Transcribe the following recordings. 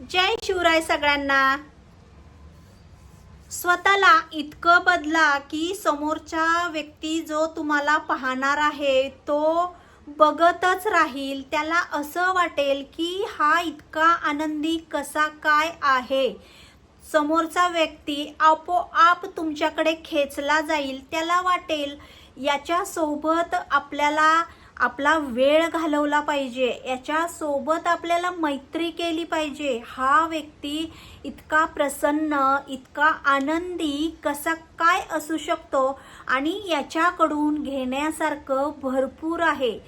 जय शिवराय सगळ्यांना. स्वतःला इतकं बदला की समोरचा व्यक्ती जो तुम्हाला पाहणार आहे तो बघतच राहील. त्याला असं वाटेल की हा इतका आनंदी कसा काय आहे? समोरचा व्यक्ती आपोआप तुमच्याकडे खेचला जाईल. त्याला वाटेल याच्यासोबत आपल्याला आपला वेळ घालवला पाहिजे. याच्यासोबत आपल्याला मैत्री केली पाहिजे. हा व्यक्ती इतका प्रसन्न इतका आनंदी कसा काय असू शकतो आणि याच्याकडून घेण्यासारखं भरपूर आहे.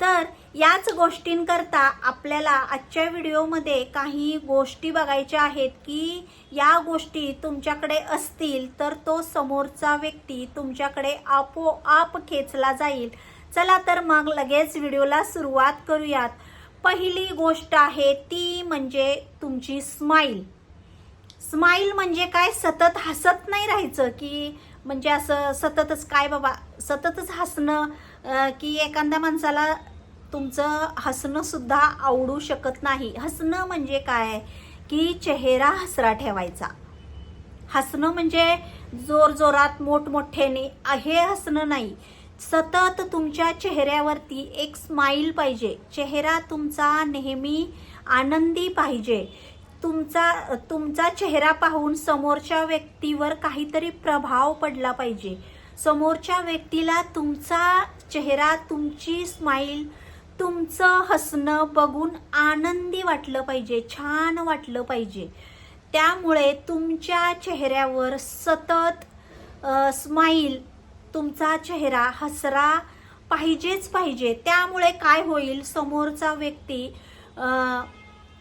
तर याच गोष्टींकरता आपल्याला आजच्या व्हिडिओमध्ये काही गोष्टी बघायच्या आहेत की या गोष्टी तुमच्याकडे असतील तर तो समोरचा व्यक्ती तुमच्याकडे आपोआप खेचला जाईल. चला तर मग लगेच व्हिडिओला सुरुवात करूयात. पहिली गोष्ट आहे ती म्हणजे तुमची स्माईल स्माईल म्हणजे काय? सतत हसत नाही राहायचं की म्हणजे असं सततच काय बाबा सततच हसणं की एखाद्या माणसाला तुमचं हसणंसुद्धा आवडू शकत नाही. हसणं म्हणजे काय? की चेहरा हसरा ठेवायचा. हसणं म्हणजे जोर जोरात मोठमोठ्याने हे हसणं नाही. सतत तुमच्या चेहऱ्यावरती एक स्माईल पाहिजे. चेहरा तुमचा नेहमी आनंदी पाहिजे. तुमचा तुमचा चेहरा पाहून समोरच्या व्यक्तीवर काहीतरी प्रभाव पडला पाहिजे. समोरच्या व्यक्तीला तुमचा चेहरा तुमची स्माईल तुमचं हसणं बघून आनंदी वाटलं पाहिजे छान वाटलं पाहिजे. त्यामुळे तुमच्या चेहऱ्यावर सतत स्माईल तुमचा चेहरा हसरा पाहिजेच पाहिजे. त्यामुळे काय होईल? समोरचा व्यक्ती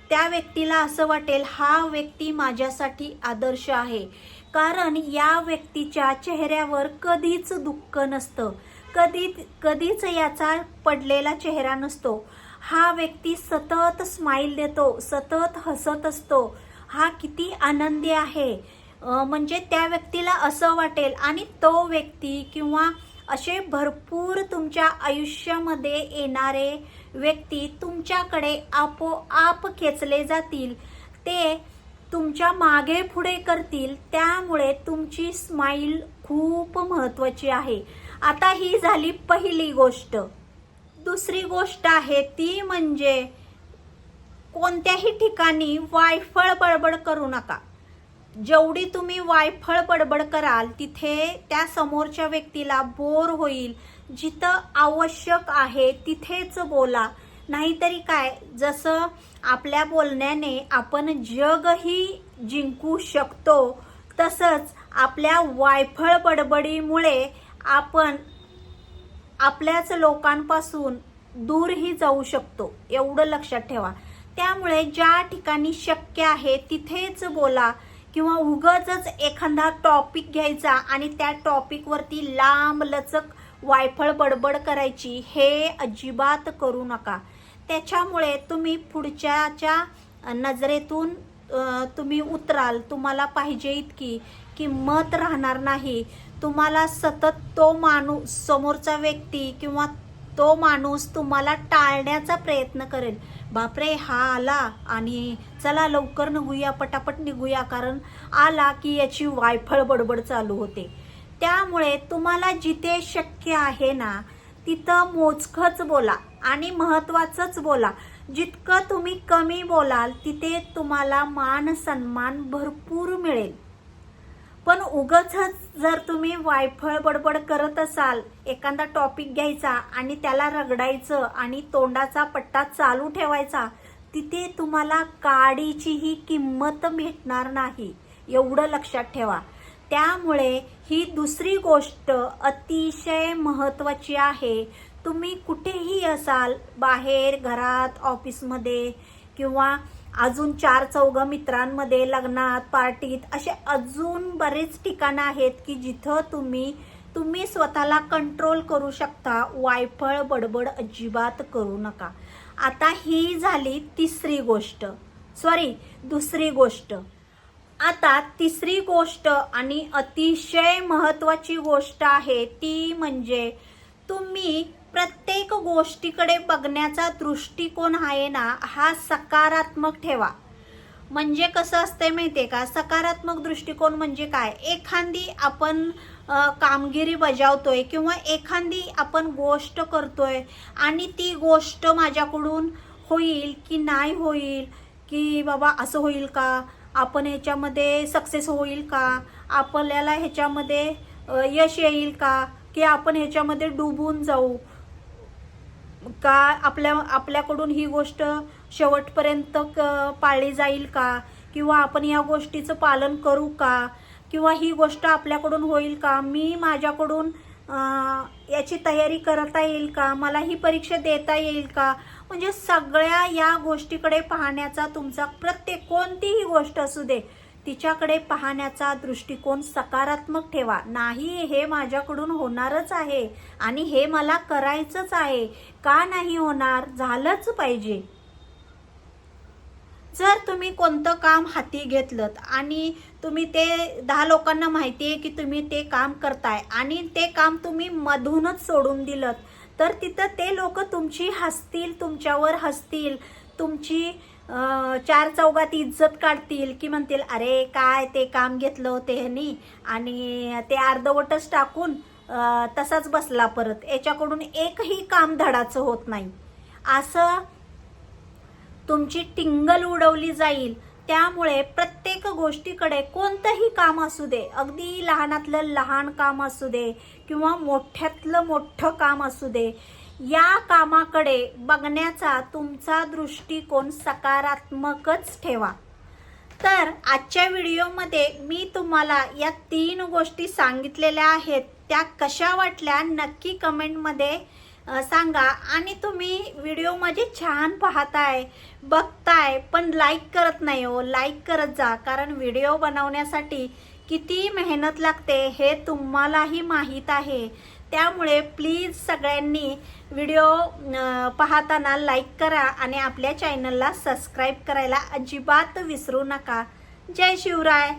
त्या व्यक्तीला असं वाटेल हा व्यक्ती माझ्यासाठी आदर्श आहे. कारण या व्यक्तीच्या चेहऱ्यावर कधीच दुःख नसतं. कधी कधीच याचा पडलेला चेहरा नसतो. हा व्यक्ती सतत स्माईल देतो सतत हसत असतो. हा किती आनंदी आहे. म्हणजे त्या व्यक्तीला असं वाटेल आणि तो व्यक्ती किंवा असे भरपूर तुमच्या आयुष्यामध्ये येणारे व्यक्ती तुमच्याकडे आपोआप खेचले जातील. ते तुमच्या मागे पुढे करतील. त्यामुळे तुमची स्माईल खूप महत्वाची आहे. आता ही झाली पहिली गोष्ट. दुसरी गोष्ट आहे ती म्हणजे कोणत्याही ठिकाणी वायफळ बडबड करू नका. जेवढी तुम्ही वायफळ बडबड कराल तिथे त्या समोरच्या व्यक्तीला बोर होईल. जिथं आवश्यक आहे तिथेच बोला. नाहीतरी काय जसं आपल्या बोलण्याने आपण जगही जिंकू शकतो तसंच आपल्या वायफळ बडबडीमुळे आपण आपल्याच लोकांपासून दूरही जाऊ शकतो. एवढं लक्षात ठेवा. त्यामुळे ज्या ठिकाणी शक्य आहे तिथेच बोला. किंवा उगच एखादा टॉपिक घ्यायचा आणि त्या टॉपिकवरती लांब लचक वायफळ बडबड करायची हे अजिबात करू नका. त्याच्यामुळे तुम्ही पुढच्याच्या नजरेतून तुम्ही उतराल. तुम्हाला पाहिजे इतकी किंमत राहणार नाही. तुम्हाला सतत तो माणूस समोरचा व्यक्ती किंवा तो माणूस तुम्हाला टाळण्याचा प्रयत्न करेल. बापरे हा आला आणि चला लवकर निघूया पटापट निघूया कारण आला की याची वायफळ बडबड चालू होते. त्यामुळे तुम्हाला जिथे शक्य आहे ना तिथं मोजकच बोला आणि महत्वाचंच बोला. जितकं तुम्ही कमी बोलाल तिथे तुम्हाला मान सन्मान भरपूर मिळेल. पण उगच जर तुम्ही वायफळ बडबड करत असाल एखादा टॉपिक घ्यायचा आणि त्याला रगडायचं आणि तोंडाचा पट्टा चालू ठेवायचा तिथे तुम्हाला काडीचीही किंमत भेटणार नाही. एवढं लक्षात ठेवा. त्यामुळे ही दुसरी गोष्ट अतिशय महत्वाची आहे. तुम्ही कुठेही असाल बाहेर घरात ऑफिसमध्ये किंवा अजून चार चौघ मित्रांमध्ये लग्नात पार्टीत असे अजून बरेच ठिकाणं आहेत की जिथं तुम्ही तुम्ही स्वतःला कंट्रोल करू शकता. वायफळ बडबड अजिबात करू नका. आता ही झाली तिसरी गोष्ट. सॉरी दुसरी गोष्ट. आता तिसरी गोष्ट आणि अतिशय महत्वाची गोष्ट आहे ती म्हणजे तुम्ही प्रत्येक गोष्टीकडे बघण्याचा दृष्टिकोन आहे ना हा सकारात्मक ठेवा. म्हणजे कसं असतंय माहितीये का? सकारात्मक दृष्टिकोन म्हणजे काय? एखादी आपण कामगिरी बजावतोय किंवा एखादी आपण गोष्ट करतोय आणि ती गोष्ट माझ्याकडून होईल की नाही होईल की बाबा असं होईल का? आपण ह्याच्यामध्ये सक्सेस होईल का? आपल्याला ह्याच्यामध्ये यश येईल का? की आपण ह्याच्यामध्ये डुबून जाऊ? का आपल्या आपल्याकडून ही गोष्ट शेवटपर्यंत क- पाळली जाईल का? किंवा आपण या गोष्टीचं पालन करू का? किंवा ही गोष्ट आपल्याकडून होईल का? मी माझ्याकडून याची तयारी करता येईल का? मला ही परीक्षा देता येईल का? म्हणजे सगळ्या या गोष्टीकडे पाहण्याचा तुमचा प्रत्येक कोणतीही गोष्ट असू दे तिच्याकडे पाहण्याचा दृष्टिकोन सकारात्मक ठेवा. नाही हे माझ्याकडून होणारच आहे आणि हे मला करायचंच आहे. का नाही होणार? झालंच पाहिजे. जर तुम्ही कोणतं काम हाती घेतलं आणि तुम्ही ते दहा लोकांना माहिती आहे की तुम्ही ते काम करताय आणि ते काम तुम्ही मधूनच सोडून दिलं तर तिथं ते लोक तुमची हसतील तुमच्यावर हसतील तुमची चार चौघात इज्जत काढतील की म्हणतील अरे काय ते काम घेतलं होते ह्यांनी आणि ते अर्धवटच टाकून तसाच बसला परत. याच्याकडून एकही काम धडाचं होत नाही. असं तुमची टिंगल उडवली जाईल. त्यामुळे प्रत्येक गोष्टीकडे कोणतंही काम असू दे. अगदी लहानातलं लहान काम असू दे किंवा मोठ्यातलं मोठं काम असू दे या कामाकडे बघण्याचा तुमचा दृष्टिकोन सकारात्मकच ठेवा. तर आजच्या व्हिडिओमध्ये मी तुम्हाला या तीन गोष्टी सांगितलेल्या आहेत त्या कशा वाटल्या नक्की कमेंटमध्ये सांगा. आणि तुम्ही व्हिडिओ माझे छान पाहताय बघताय पण लाईक करत नाही हो. लाईक करत जा कारण व्हिडिओ बनवण्यासाठी किती मेहनत लागते हे तुम्हालाही माहीत आहे. त्यामुळे प्लीज सगळ्यांनी व्हिडिओ पाहताना लाईक करा आणि आपल्या चॅनलला सबस्क्राईब करायला अजिबात विसरू नका. जय शिवराय.